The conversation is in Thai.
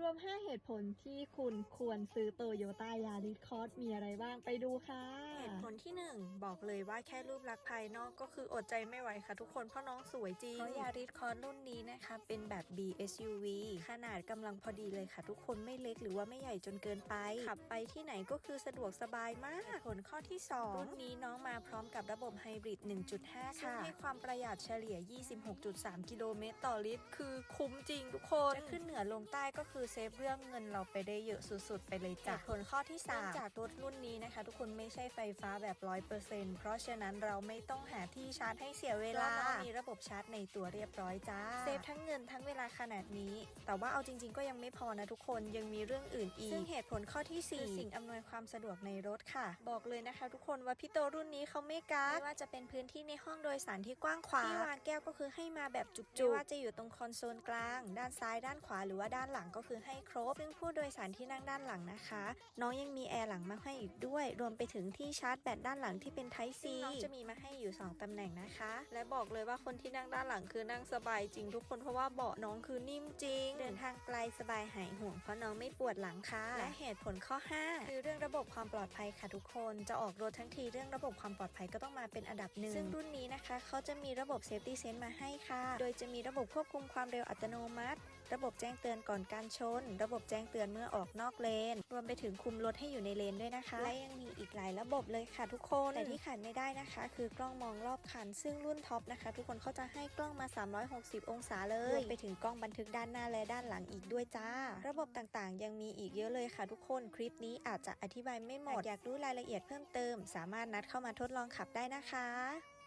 รวม 5 เหตุผลที่คุณควรซื้อโตโยต้ายาริสคอร์สมีอะไรบ้างไปดูค่ะ เหตุผลที่ 1 บอกเลยว่าแค่รูปลักษณ์ภายนอกก็คืออดใจไม่ไหวค่ะทุกคนเพราะน้องสวยจริงเพราะยาริสคอนรุ่นนี้นะคะ เป็นแบบ B SUV ขนาดกำลังพอดีเลยค่ะ ทุกคนไม่เล็กหรือว่าไม่ใหญ่จนเกินไป ขับไปที่ไหนก็คือสะดวกสบายมาก ผลข้อที่ 2 รุ่นนี้น้องมาพร้อมกับระบบไฮบริด 1.5 ค่ะให้ความประหยัดเฉลี่ย 26.3 กิโลเมตรต่อลิตร คือคุ้มจริงทุกคนจะขึ้นเหนือลงใต้ก็คือเซฟเรื่องเงินเราไปได้เยอะสุดๆ ไปเลยจ้ะผลข้อที่3จากรถรุ่นนี้นะคะ ทุกคนไม่ใช่ไฟฟ้าแบบ 100%เพราะฉะนั้นเราไม่ต้องหาที่ชาร์จให้เสียเวลาเพราะน้องมีระบบชาร์จในตัวเรียบร้อยจ้าเซฟทั้งเงินทั้งเวลาขนาดนี้ แต่ว่าเอาจริง ๆ ก็ยังไม่พอนะทุกคนยังมีเรื่องอื่นอีกซึ่งเหตุผลข้อที่4สิ่งอำนวยความสะดวกในรถค่ะ บอกเลยนะคะ ทุกคนว่าพี่โตรุ่นนี้เขาไม่กักไม่ว่าจะเป็นพื้นที่ในห้องโดยสารที่กว้างขวางที่วางแก้วก็คือให้มาแบบจุกๆไม่ว่าจะอยู่ตรงคอนโซลกลาง ด้านซ้ายด้านขวาหรือว่าด้านหลังก็คือให้ครบซึ่งผู้โดยสารที่นั่งด้านหลังนะคะ น้องยังมีแอร์หลังมาให้อีกด้วย รวมไปถึงที่ชาร์จแบตด้านหลังที่เป็น Type C น้องจะมีมาให้อยู่ 2ตำแหน่งนะคะ และบอกเลยว่าคนที่นั่งด้านหลังคือนั่งสบายจริงทุกคนเพราะว่าเบาะน้องคือนิ่มจริง เดินทางไกลสบายหายห่วงเพราะน้องไม่ปวดหลังค่ะและเหตุผลข้อ 5 คือเรื่องระบบความปลอดภัยค่ะทุกคนจะออกรถทั้งทีเรื่องระบบความปลอดภัยก็ต้องมาเป็นอันดับหนึ่งซึ่งรุ่นนี้นะคะเขาจะมีระบบ Safety Sense มาให้ค่ะ โดยจะมีระบบควบคุมความเร็วอัตโนมัติ ระบบแจ้งเตือนก่อนการชน ระบบแจ้งเตือนเมื่อออกนอกเลน รวมไปถึงคุมรถให้อยู่ในเลนด้วยนะคะ และยังมีอีกหลายระบบเลยค่ะทุกคน แต่ที่ขาดไม่ได้นะคะ คือกล้องมองรอบคัน ซึ่งรุ่นท็อปนะคะ ทุกคนเขาจะให้กล้องมา 360 องศาเลยรวมไปถึงกล้องบันทึกด้านหน้าและด้านหลังอีกด้วยจ้า ระบบต่างๆ ยังมีอีกเยอะเลยค่ะทุกคน คลิปนี้อาจจะอธิบายไม่หมด อยากรู้รายละเอียดเพิ่มเติม สามารถนัดเข้ามาทดลองขับได้นะคะ